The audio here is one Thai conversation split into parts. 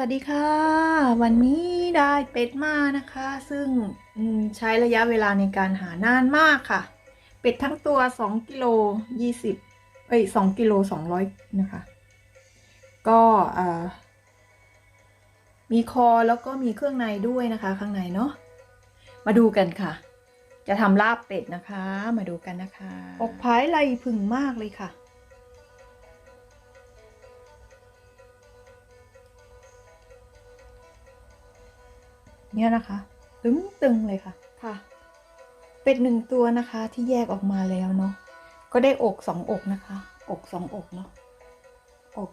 วัสดีค่ะ วันนี้ได้เป็ดมานะคะ ซึ่งใช้ระยะเวลาในการหานานมากค่ะ เป็ดทั้งตัว2กิโล20เอ้ย2กิโล200นะคะ ก็มีคอแล้วก็มีเครื่องในด้วยนะคะ ข้างในเนาะมาดูกันค่ะ จะทำลาบเป็ดนะคะ มาดูกันนะคะ อกพายไหลพึงมากเลยค่ะ เนี่ยนะคะ ตึงตึงเลยค่ะ ค่ะ เป็ดหนึ่งตัวนะคะที่แยกออกมาแล้วเนาะ ก็ได้อกสองอกนะคะ อกสองอกเนาะ อก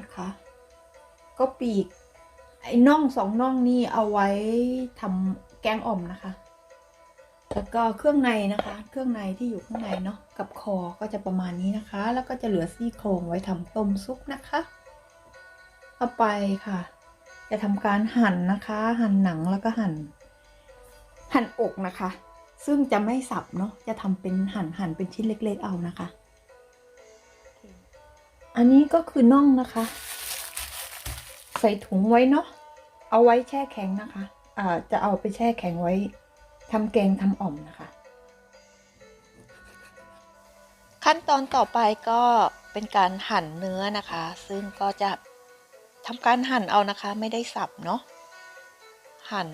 นะคะ ก็ปีก ไอ้น่องสองน่องนี่เอาไว้ทำแกงอ่อมนะคะ แล้วก็เครื่องในนะคะ เครื่องในที่อยู่ข้างในเนาะ กับคอก็จะประมาณนี้นะคะ แล้วก็จะเหลือซี่โครงไว้ทำต้มซุปนะคะ เอาไปค่ะ จะทำการหั่นนะคะ หั่นหนังแล้วก็หั่น หั่นอกนะคะ ซึ่งจะไม่สับเนาะจะทำเป็นหั่นหั่นเป็นชิ้นเล็ก ๆ เอานะคะ อันนี้ก็คือน่องนะคะ ใส่ถุงไว้เนาะเอาไว้แช่แข็งนะคะอ่าจะเอาไปแช่แข็งไว้ทำแกงทำอ่อมนะคะ ขั้นตอนต่อไปก็เป็นการหั่นเนื้อนะคะ ซึ่งก็จะ ทำการหั่นเอานะคะ ไม่ได้สับเนาะหั่น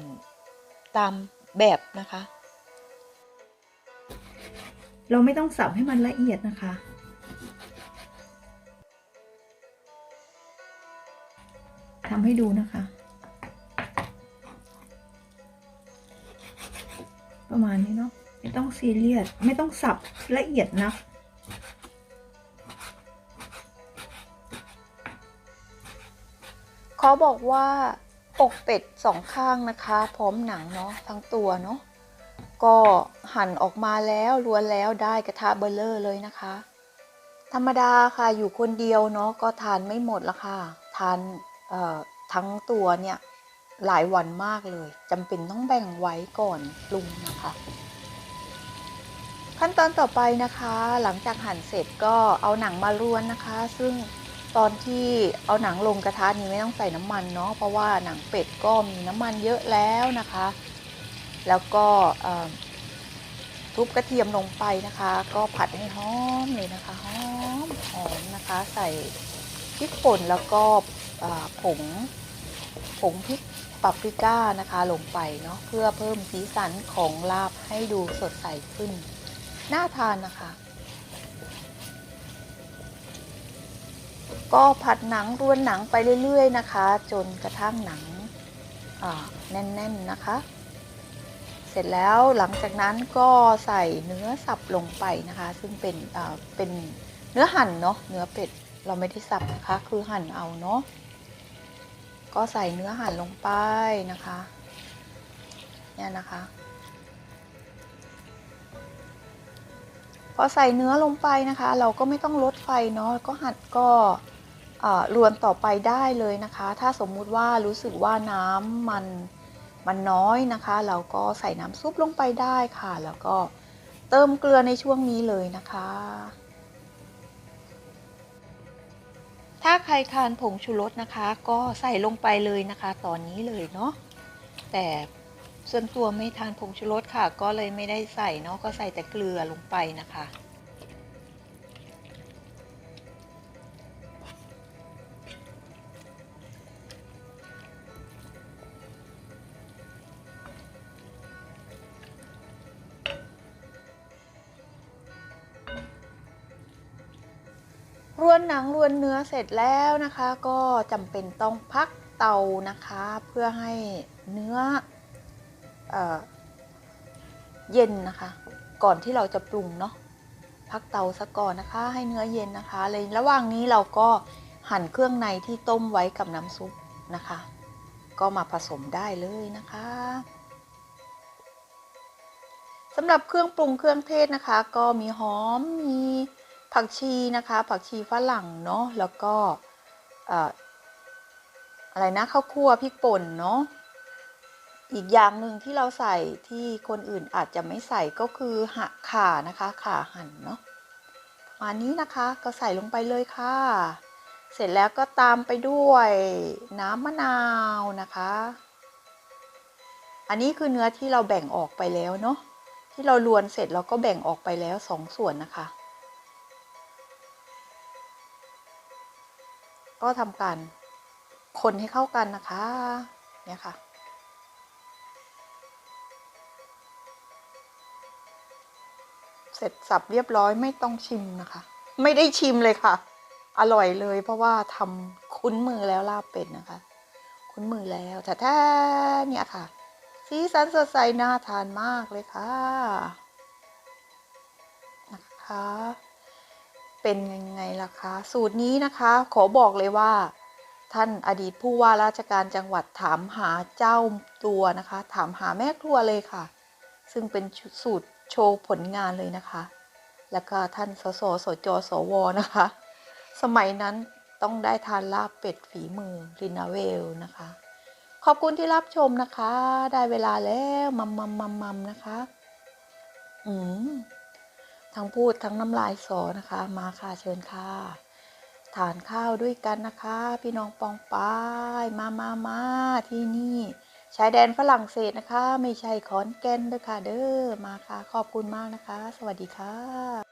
ตามแบบนะคะ เราไม่ต้องสับให้มันละเอียดนะคะ ทำให้ดูนะคะ ประมาณนี้เนาะไม่ต้องซีเรียสไม่ต้องสับละเอียดนะ เขาบอกว่าอกเป็ดสองข้างนะคะ พร้อมหนังเนาะทั้งตัวเนาะก็หั่นออกมาแล้วล้วนแล้วได้กระทะเบลเลอร์เลยนะคะ ธรรมดาค่ะอยู่คนเดียวเนาะก็ทานไม่หมดละค่ะ ทานทั้งตัวเนี่ยหลายวันมากเลยจำเป็นต้องแบ่งไว้ก่อนปรุงนะคะ ขั้นตอนต่อไปนะคะ หลังจากหั่นเสร็จก็เอาหนังมาล้วนนะคะ ซึ่ง ตอนที่เอาหนังลงกระทะนี้ไม่ต้องใส่น้ำมันเนาะเพราะว่าหนังเป็ดก็มีน้ำมันเยอะแล้วนะคะ แล้วก็ทุบกระเทียมลงไปนะคะ ก็ผัดให้หอมเลยนะคะหอมหอมนะคะ ใส่พริกป่นแล้วก็ผงผงพริกปาปริก้านะคะลงไปเนาะเพื่อเพิ่มสีสันของลาบให้ดูสดใสขึ้น น่าทานนะคะ ก็ผัดหนังรวนหนังไปเรื่อยๆนะคะ จนกระทั่งหนังแน่นๆนะคะ เสร็จแล้วหลังจากนั้นก็ใส่เนื้อสับลงไปนะคะ ซึ่งเป็นเป็นเนื้อหั่นเนาะเนื้อเป็ดเราไม่ได้สับนะคะ คือหั่นเอาเนาะก็ใส่เนื้อหั่นลงไปนะคะเนี่ยนะคะ พอใส่เนื้อลงไปนะคะ เราก็ไม่ต้องลดไฟเนาะก็หัดก็ รวนต่อไปได้เลยนะคะ ถ้าสมมุติว่ารู้สึกว่าน้ำมันมันน้อยนะคะ เราก็ใส่น้ำซุปลงไปได้ค่ะ แล้วก็เติมเกลือในช่วงนี้เลยนะคะ ถ้าใครทานผงชูรสนะคะ ก็ใส่ลงไปเลยนะคะ ตอนนี้เลยเนาะแต่ส่วนตัวไม่ทานผงชูรสค่ะ ก็เลยไม่ได้ใส่เนาะก็ใส่แต่เกลือลงไปนะคะ หนังรวนเนื้อเสร็จแล้วนะคะ ก็จำเป็นต้องพักเตานะคะ เพื่อให้เนื้อเออเย็นนะคะ ก่อนที่เราจะปรุงเนาะพักเตาซะก่อนนะคะ ให้เนื้อเย็นนะคะเลยระหว่างนี้เราก็หั่นเครื่องในที่ต้มไว้กับน้ำซุปนะคะ ก็มาผสมได้เลยนะคะสำหรับเครื่องปรุงเครื่องเทศนะคะ ก็มีหอมมี ผักชีนะคะ ผักชีฝรั่งเนาะแล้วก็เอ่ออะไรนะข้าวคั่วพริกป่นเนาะอีกอย่างหนึ่งที่เราใส่ที่คนอื่นอาจจะไม่ใส่ก็คือหะข่านะคะข่าหั่นเนาะประมาณนี้นะคะก็ใส่ลงไปเลยค่ะ เสร็จแล้วก็ตามไปด้วยน้ำมะนาวนะคะ อันนี้คือเนื้อที่เราแบ่งออกไปแล้วเนาะที่เราลวนเสร็จเราก็แบ่งออกไปแล้วสองส่วนนะคะ ก็ทำการคนให้เข้ากันนะคะ เนี่ยค่ะ เสร็จสับเรียบร้อยไม่ต้องชิมนะคะ ไม่ได้ชิมเลยค่ะ อร่อยเลย เพราะว่าทำคุ้นมือแล้วลาบเป็ดนะคะ คุ้นมือแล้วแต่แท้เนี่ยค่ะ สีสันสดใสน่าทานมากเลยค่ะนะคะ เป็นยังไงล่ะคะ สูตรนี้นะคะ ขอบอกเลยว่า ท่านอดีตผู้ว่าราชการจังหวัดถามหาเจ้าตัวนะคะ ถามหาแม่ครัวเลยค่ะ ซึ่งเป็นสูตรโชว์ผลงานเลยนะคะ แล้วก็ท่านสสสจสวนะคะ สมัยนั้นต้องได้ทานลาบเป็ดฝีมือรินาเวลนะคะ ขอบคุณที่รับชมนะคะ ได้เวลาแล้วมัมมัมมัมมัมนะคะ อืม ทั้งพูดทั้งน้ำลายสอนะคะ มาค่ะเชิญค่ะทานข้าวด้วยกันนะคะ พี่น้องปองปายมามามาที่นี่ชายแดนฝรั่งเศสนะคะ ไม่ใช่ขอนแก่นด้วยค่ะเด้อมาค่ะ ขอบคุณมากนะคะ สวัสดีค่ะ